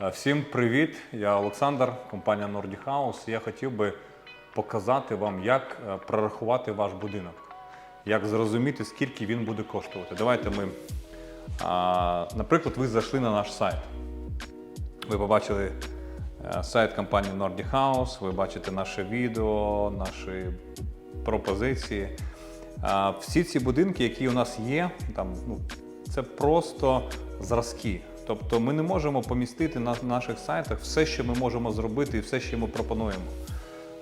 Е, Всім привіт! Я Олександр, компанія Nordic House. Я хотів би показати вам, як е, прорахувати ваш будинок, як зрозуміти, скільки він буде коштувати. Давайте ми, наприклад, ви зайшли на наш сайт. Ви побачили е, сайт компанії Nordic House, ви бачите наше відео, наші пропозиції. Всі ці будинки, які у нас є, там, ну, це просто зразки. Тобто ми не можемо помістити на наших сайтах все, що ми можемо зробити, і все, що ми пропонуємо.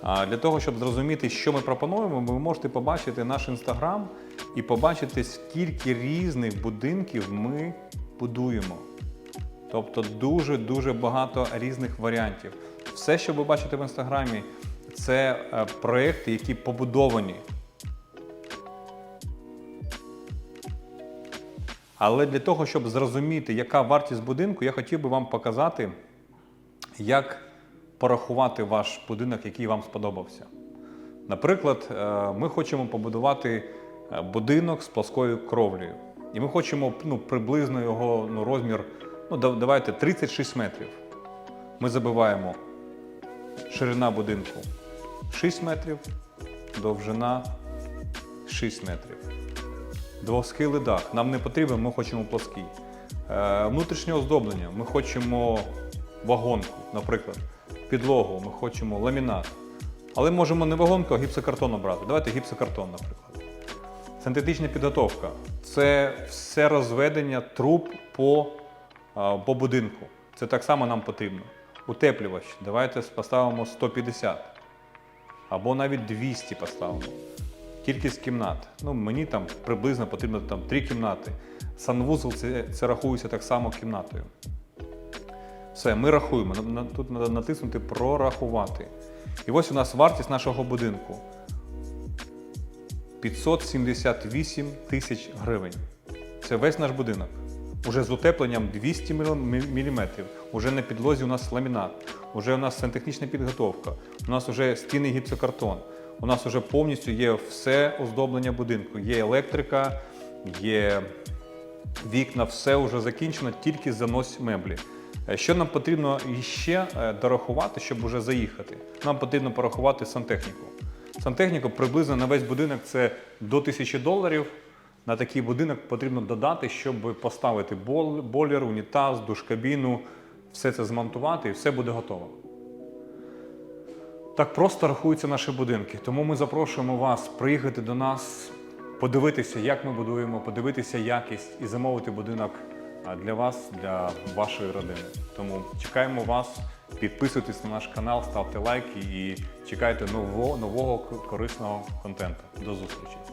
Для того, щоб зрозуміти, що ми пропонуємо, ви можете побачити наш інстаграм і побачити, скільки різних будинків ми будуємо. Тобто дуже-дуже багато різних варіантів. Все, що ви бачите в інстаграмі, це е, проекти, які побудовані. Але для того, щоб зрозуміти, яка вартість будинку, я хотів би вам показати, як порахувати ваш будинок, який вам сподобався. Наприклад, е, ми хочемо побудувати е, будинок з плоскою кровлею. І ми хочемо ну, приблизно його ну, розмір, ну, давайте 36 метрів. Ми забиваємо ширина будинку 6 метрів, довжина 6 метрів. Двосхилий дах. Нам не потрібен, ми хочемо плоский. Е, внутрішнє оздоблення. Ми хочемо вагонку, наприклад, підлогу, ми хочемо ламінат. Але можемо не вагонку, а гіпсокартон обрати. Давайте гіпсокартон, наприклад. Синтетична підготовка це все розведення труб по, а, по будинку. Це так само нам потрібно. Утеплювач. Давайте поставимо 150 або навіть 200 поставимо. Кількість кімнат. Ну, мені там приблизно потрібно там, 3 кімнати. Санвузол це, це рахується так само кімнатою. Все, ми рахуємо. Тут треба натиснути Прорахувати. І ось у нас вартість нашого будинку. 578 тисяч гривень. Це весь наш будинок. Уже з утепленням 200 мм. Уже на підлозі у нас ламінат. Уже у нас сантехнічна підготовка. У нас вже стіни гіпсокартон. У нас вже повністю є все оздоблення будинку. Є електрика, є вікна, все вже закінчено, тільки занось меблі. Е, Що нам потрібно ще е, дорахувати, щоб вже заїхати? Нам потрібно порахувати сантехніку. Сантехніку приблизно на весь будинок це до 1000 доларів. На такий будинок потрібно додати, щоб поставити бойлер, унітаз, душкабіну, все це змонтувати і все буде готово. Так просто рахуються наші будинки. Тому ми запрошуємо вас приїхати до нас, подивитися, як ми будуємо, подивитися якість і замовити будинок для вас, для вашої родини. Тому чекаємо вас, підписуйтесь на наш канал, ставте лайки і чекайте нового, нового корисного контенту. До зустрічі!